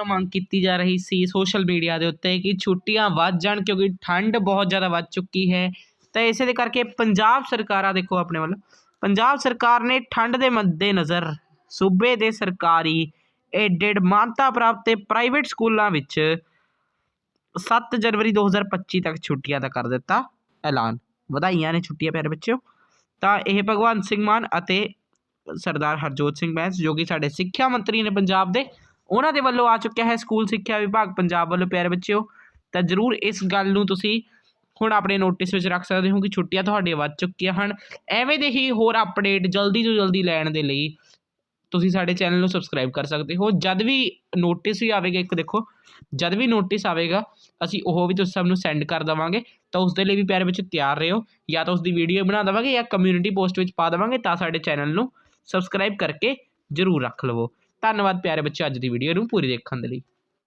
ਤੋਂ ਮੰਗ ਕੀਤੀ ਜਾ ਰਹੀ ਸੀ ਸੋਸ਼ਲ ਮੀਡੀਆ ਦੇ ਉੱਤੇ ਕਿ ਛੁੱਟੀਆਂ ਵੱਧ ਜਾਣ ਕਿਉਂਕਿ ਠੰਡ ਬਹੁਤ ਜ਼ਿਆਦਾ ਵੱਧ ਚੁੱਕੀ ਹੈ। ਤਾਂ ਇਸੇ ਦੇ ਕਰਕੇ ਪੰਜਾਬ ਸਰਕਾਰ, ਦੇਖੋ ਆਪਣੇ ਵੱਲ, ਪੰਜਾਬ ਸਰਕਾਰ ਨੇ ਠੰਡ ਦੇ ਮੱਦੇ ਸੂਬੇ ਦੇ ਸਰਕਾਰੀ ਏਡਡ ਮਾਨਤਾ ਪ੍ਰਾਪਤ ਤੇ ਪ੍ਰਾਈਵੇਟ ਸਕੂਲਾਂ ਵਿੱਚ 7 ਜਨਵਰੀ 2025 ਤੱਕ ਛੁੱਟੀਆਂ ਦਾ ਕਰ ਦਿੱਤਾ ਐਲਾਨ। ਵਧਾਈਆਂ ਨੇ ਛੁੱਟੀਆਂ, ਪਿਆਰੇ ਬੱਚਿਓ। ਤਾਂ ਇਹ ਭਗਵੰਤ ਸਿੰਘ ਮਾਨ ਅਤੇ ਸਰਦਾਰ ਹਰਜੋਤ ਸਿੰਘ ਬੈਂਸ ਜੋ ਕਿ ਸਾਡੇ ਸਿੱਖਿਆ ਮੰਤਰੀ ਨੇ ਪੰਜਾਬ ਦੇ ਉਹਨਾਂ ਦੇ ਵੱਲੋਂ ਆ ਚੁੱਕਿਆ ਹੈ ਸਕੂਲ ਸਿੱਖਿਆ ਵਿਭਾਗ ਪੰਜਾਬ ਵੱਲੋਂ, ਪਿਆਰੇ ਬੱਚਿਓ। ਤਾਂ ਜ਼ਰੂਰ ਇਸ ਗੱਲ ਨੂੰ ਤੁਸੀਂ ਹੁਣ ਆਪਣੇ ਨੋਟਿਸ ਵਿੱਚ ਰੱਖ ਸਕਦੇ ਹੋ ਕਿ ਛੁੱਟੀਆਂ ਤੁਹਾਡੀਆਂ ਵੱਧ ਚੁੱਕੀਆਂ ਹਨ। ਐਵੇਂ ਦੇ ਹੀ ਹੋਰ ਅਪਡੇਟ ਜਲਦੀ ਤੋਂ ਜਲਦੀ ਲੈਣ ਦੇ ਲਈ ਤੁਸੀਂ ਸਾਡੇ ਚੈਨਲ ਨੂੰ ਸਬਸਕ੍ਰਾਈਬ ਕਰ ਸਕਦੇ ਹੋ। ਜਦ ਵੀ ਨੋਟਿਸ ਵੀ ਆਵੇਗਾ, ਇੱਕ ਦੇਖੋ, ਜਦ ਵੀ ਨੋਟਿਸ ਆਵੇਗਾ, ਅਸੀਂ ਉਹ ਵੀ ਤੁਸੀਂ ਸਭ ਨੂੰ ਸੈਂਡ ਕਰ ਦੇਵਾਂਗੇ। ਤਾਂ ਉਸ ਦੇ ਲਈ ਵੀ ਪਿਆਰੇ ਵਿੱਚ ਤਿਆਰ ਰਹੋ। ਜਾਂ ਤਾਂ ਉਸ ਦੀ ਵੀਡੀਓ ਬਣਾ ਦੇਵਾਂਗੇ ਜਾਂ ਕਮਿਊਨਿਟੀ ਪੋਸਟ ਵਿੱਚ ਪਾ ਦੇਵਾਂਗੇ ਤਾਂ ਸਾਡੇ ਚੈਨਲ ਨੂੰ ਸਬਸਕ੍ਰਾਈਬ ਕਰਕੇ ਜ਼ਰੂਰ ਰੱਖ ਲਵੋ। ਧੰਨਵਾਦ ਪਿਆਰੇ ਬੱਚੇ ਅੱਜ ਦੀ ਵੀਡੀਓ ਨੂੰ ਪੂਰੀ ਦੇਖਣ ਦੇ ਲਈ।